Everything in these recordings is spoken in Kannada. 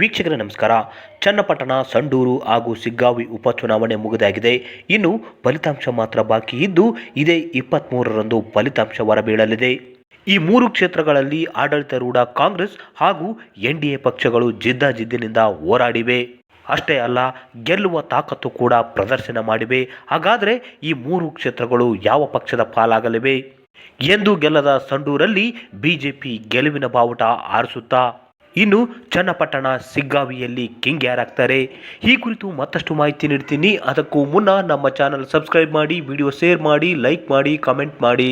ವೀಕ್ಷಕರೇ ನಮಸ್ಕಾರ. ಚನ್ನಪಟ್ಟಣ, ಸಂಡೂರು ಹಾಗೂ ಸಿಗ್ಗಾವಿ ಉಪಚುನಾವಣೆ ಮುಗಿದಾಗಿದೆ. ಇನ್ನು ಫಲಿತಾಂಶ ಮಾತ್ರ ಬಾಕಿ ಇದ್ದು, ಇದೇ ಇಪ್ಪತ್ತ್ಮೂರರಂದು ಫಲಿತಾಂಶ ಹೊರಬೀಳಲಿದೆ. ಈ ಮೂರು ಕ್ಷೇತ್ರಗಳಲ್ಲಿ ಆಡಳಿತಾರೂಢ ಕಾಂಗ್ರೆಸ್ ಹಾಗೂ ಎನ್ ಡಿ ಎ ಪಕ್ಷಗಳು ಜಿದ್ದಾಜಿದ್ದಿನಿಂದ ಹೋರಾಡಿವೆ. ಅಷ್ಟೇ ಅಲ್ಲ, ಗೆಲ್ಲುವ ತಾಕತ್ತು ಕೂಡ ಪ್ರದರ್ಶನ ಮಾಡಿವೆ. ಹಾಗಾದರೆ ಈ ಮೂರು ಕ್ಷೇತ್ರಗಳು ಯಾವ ಪಕ್ಷದ ಪಾಲಾಗಲಿವೆ? ಎಂದು ಗೆಲ್ಲದ ಸಂಡೂರಲ್ಲಿ ಬಿಜೆಪಿ ಗೆಲುವಿನ ಬಾವುಟ ಆರಿಸುತ್ತಾ ಇನ್ನು ಚನ್ನಪಟ್ಟಣ, ಸಿಗ್ಗಾವಿಯಲ್ಲಿ ಕಿಂಗ್ ಯಾರಾಗ್ತಾರೆ ಈ ಕುರಿತು ಮತ್ತಷ್ಟು ಮಾಹಿತಿ ನೀಡ್ತೀನಿ. ಅದಕ್ಕೂ ಮುನ್ನ ನಮ್ಮ ಚಾನಲ್ ಸಬ್ಸ್ಕ್ರೈಬ್ ಮಾಡಿ ವಿಡಿಯೋ ಶೇರ್ ಮಾಡಿ ಲೈಕ್ ಮಾಡಿ ಕಮೆಂಟ್ ಮಾಡಿ.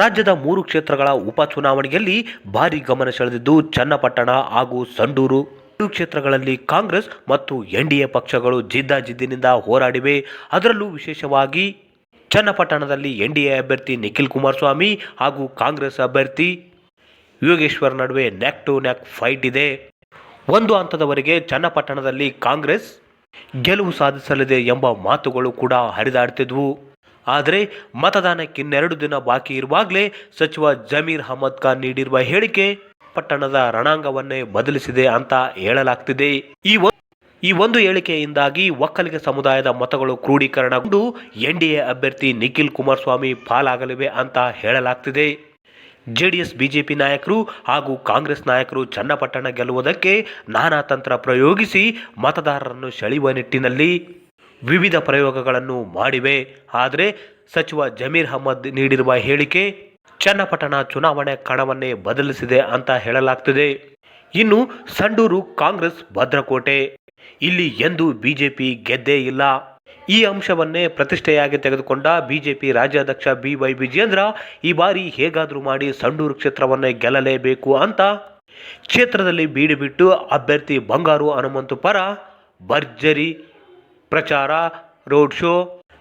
ರಾಜ್ಯದ ಮೂರು ಕ್ಷೇತ್ರಗಳ ಉಪಚುನಾವಣೆಯಲ್ಲಿ ಭಾರಿ ಗಮನ ಸೆಳೆದಿದ್ದು ಚನ್ನಪಟ್ಟಣ ಹಾಗೂ ಸಂಡೂರು. ಕ್ಷೇತ್ರಗಳಲ್ಲಿ ಕಾಂಗ್ರೆಸ್ ಮತ್ತು ಎನ್ ಡಿ ಎ ಪಕ್ಷಗಳು ಜಿದ್ದಾಜಿದ್ದಿನಿಂದ ಹೋರಾಡಿವೆ. ಅದರಲ್ಲೂ ವಿಶೇಷವಾಗಿ ಚನ್ನಪಟ್ಟಣದಲ್ಲಿ ಎನ್ ಡಿ ಎ ಅಭ್ಯರ್ಥಿ ನಿಖಿಲ್ ಕುಮಾರಸ್ವಾಮಿ ಹಾಗೂ ಕಾಂಗ್ರೆಸ್ ಅಭ್ಯರ್ಥಿ ಯೋಗೇಶ್ವರ್ ನಡುವೆ ನ್ಯಾಕ್ ಟು ನ್ಯಾಕ್ ಫೈಟ್ ಇದೆ. ಒಂದು ಹಂತದವರೆಗೆ ಚನ್ನಪಟ್ಟಣದಲ್ಲಿ ಕಾಂಗ್ರೆಸ್ ಗೆಲುವು ಸಾಧಿಸಲಿದೆ ಎಂಬ ಮಾತುಗಳು ಕೂಡ ಹರಿದಾಡ್ತಿದ್ವು. ಆದರೆ ಮತದಾನಕ್ಕಿನ್ನೆರಡು ದಿನ ಬಾಕಿ ಇರುವಾಗಲೇ ಸಚಿವ ಜಮೀರ್ ಅಹಮದ್ ಖಾನ್ ನೀಡಿರುವ ಹೇಳಿಕೆ ಪಟ್ಟಣದ ರಣಾಂಗವನ್ನೇ ಬದಲಿಸಿದೆ ಅಂತ ಹೇಳಲಾಗ್ತಿದೆ. ಈ ಈ ಒಂದು ಹೇಳಿಕೆಯಿಂದಾಗಿ ಒಕ್ಕಲಿಗ ಸಮುದಾಯದ ಮತಗಳು ಕ್ರೋಢೀಕರಣಗೊಂಡು ಎನ್ ಡಿ ಎ ಅಭ್ಯರ್ಥಿ ನಿಖಿಲ್ ಕುಮಾರಸ್ವಾಮಿ ಪಾಲಾಗಲಿವೆ ಅಂತ ಹೇಳಲಾಗ್ತಿದೆ. ಜೆಡಿಎಸ್, ಬಿಜೆಪಿ ನಾಯಕರು ಹಾಗೂ ಕಾಂಗ್ರೆಸ್ ನಾಯಕರು ಚನ್ನಪಟ್ಟಣ ಗೆಲ್ಲುವುದಕ್ಕೆ ನಾನಾ ತಂತ್ರ ಪ್ರಯೋಗಿಸಿ ಮತದಾರರನ್ನು ಸೆಳೆಯುವ ನಿಟ್ಟಿನಲ್ಲಿ ವಿವಿಧ ಪ್ರಯೋಗಗಳನ್ನು ಮಾಡಿವೆ. ಆದರೆ ಸಚಿವ ಜಮೀರ್ ಅಹಮದ್ ನೀಡಿರುವ ಹೇಳಿಕೆ ಚನ್ನಪಟ್ಟಣ ಚುನಾವಣೆ ಕಣವನ್ನೇ ಬದಲಿಸಿದೆ ಅಂತ ಹೇಳಲಾಗ್ತಿದೆ. ಇನ್ನು ಸಂಡೂರು ಕಾಂಗ್ರೆಸ್ ಭದ್ರಕೋಟೆ. ಇಲ್ಲಿ ಎಂದು ಬಿಜೆಪಿ ಗೆದ್ದೇ ಇಲ್ಲ. ಈ ಅಂಶವನ್ನೇ ಪ್ರತಿಷ್ಠೆಯಾಗಿ ತೆಗೆದುಕೊಂಡ ಬಿಜೆಪಿ ರಾಜ್ಯಾಧ್ಯಕ್ಷ ಬಿ ವೈ ವಿಜೇಂದ್ರ ಈ ಬಾರಿ ಹೇಗಾದರೂ ಮಾಡಿ ಸಂಡೂರು ಕ್ಷೇತ್ರವನ್ನೇ ಗೆಲ್ಲಲೇಬೇಕು ಅಂತ ಕ್ಷೇತ್ರದಲ್ಲಿ ಬೀಡು ಬಿಟ್ಟು ಅಭ್ಯರ್ಥಿ ಬಂಗಾರು ಹನುಮಂತು ಪರ ಭರ್ಜರಿ ಪ್ರಚಾರ, ರೋಡ್ ಶೋ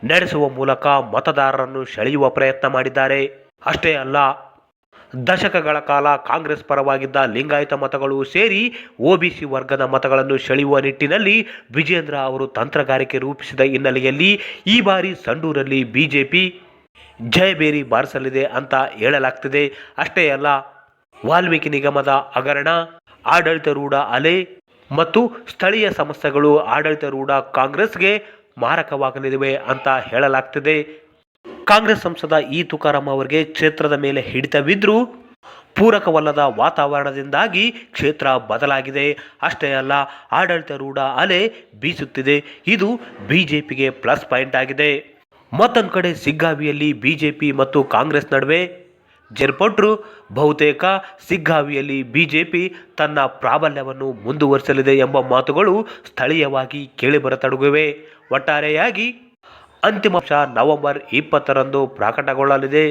ನಡೆಸುವ ಮೂಲಕ ಮತದಾರರನ್ನು ಸೆಳೆಯುವ ಪ್ರಯತ್ನ ಮಾಡಿದ್ದಾರೆ. ಅಷ್ಟೇ ಅಲ್ಲ ದಶಕಗಳ ಕಾಲ ಕಾಂಗ್ರೆಸ್ ಪರವಾಗಿದ್ದ ಲಿಂಗಾಯತ ಮತಗಳು ಸೇರಿ ಒಬಿಸಿ ವರ್ಗದ ಮತಗಳನ್ನು ಸೆಳೆಯುವ ನಿಟ್ಟಿನಲ್ಲಿ ವಿಜೇಂದ್ರ ಅವರು ತಂತ್ರಗಾರಿಕೆ ರೂಪಿಸಿದ ಹಿನ್ನೆಲೆಯಲ್ಲಿ ಈ ಬಾರಿ ಸಂಡೂರಲ್ಲಿ ಬಿಜೆಪಿ ಜಯಬೇರಿ ಬಾರಿಸಲಿದೆ ಅಂತ ಹೇಳಲಾಗ್ತಿದೆ. ಅಷ್ಟೇ ಅಲ್ಲ, ವಾಲ್ಮೀಕಿ ನಿಗಮದ ಹಗರಣ, ಆಡಳಿತಾರೂಢ ಅಲೆ ಮತ್ತು ಸ್ಥಳೀಯ ಸಮಸ್ಯೆಗಳು ಆಡಳಿತಾರೂಢ ಕಾಂಗ್ರೆಸ್ಗೆ ಮಾರಕವಾಗಲಿವೆ ಅಂತ ಹೇಳಲಾಗ್ತಿದೆ. ಕಾಂಗ್ರೆಸ್ ಸಂಸದ ಇ ತುಕಾರಾಂ ಅವರಿಗೆ ಕ್ಷೇತ್ರದ ಮೇಲೆ ಹಿಡಿತವಿದ್ರೂ ಪೂರಕವಲ್ಲದ ವಾತಾವರಣದಿಂದಾಗಿ ಕ್ಷೇತ್ರ ಬದಲಾಗಿದೆ. ಅಷ್ಟೇ ಅಲ್ಲ ಆಡಳಿತಾರೂಢ ಅಲೆ ಬೀಸುತ್ತಿದೆ. ಇದು ಬಿ ಜೆ ಪಿಗೆ ಪ್ಲಸ್ ಪಾಯಿಂಟ್ ಆಗಿದೆ. ಮತ್ತೊಂದು ಕಡೆ ಸಿಗ್ಗಾವಿಯಲ್ಲಿ ಬಿ ಜೆ ಪಿ ಮತ್ತು ಕಾಂಗ್ರೆಸ್ ನಡುವೆ ಜರ್ಪಟ್ರು. ಬಹುತೇಕ ಸಿಗ್ಗಾವಿಯಲ್ಲಿ ಬಿ ಜೆ ಪಿ ತನ್ನ ಪ್ರಾಬಲ್ಯವನ್ನು ಮುಂದುವರಿಸಲಿದೆ ಎಂಬ ಮಾತುಗಳು ಸ್ಥಳೀಯವಾಗಿ ಕೇಳಿಬರತೊಡಗಿವೆ. ಒಟ್ಟಾರೆಯಾಗಿ ಅಂತಿಮ ಅಂಶ ನವೆಂಬರ್ ಇಪ್ಪತ್ತರಂದು ಪ್ರಕಟಗೊಳ್ಳಲಿದೆ.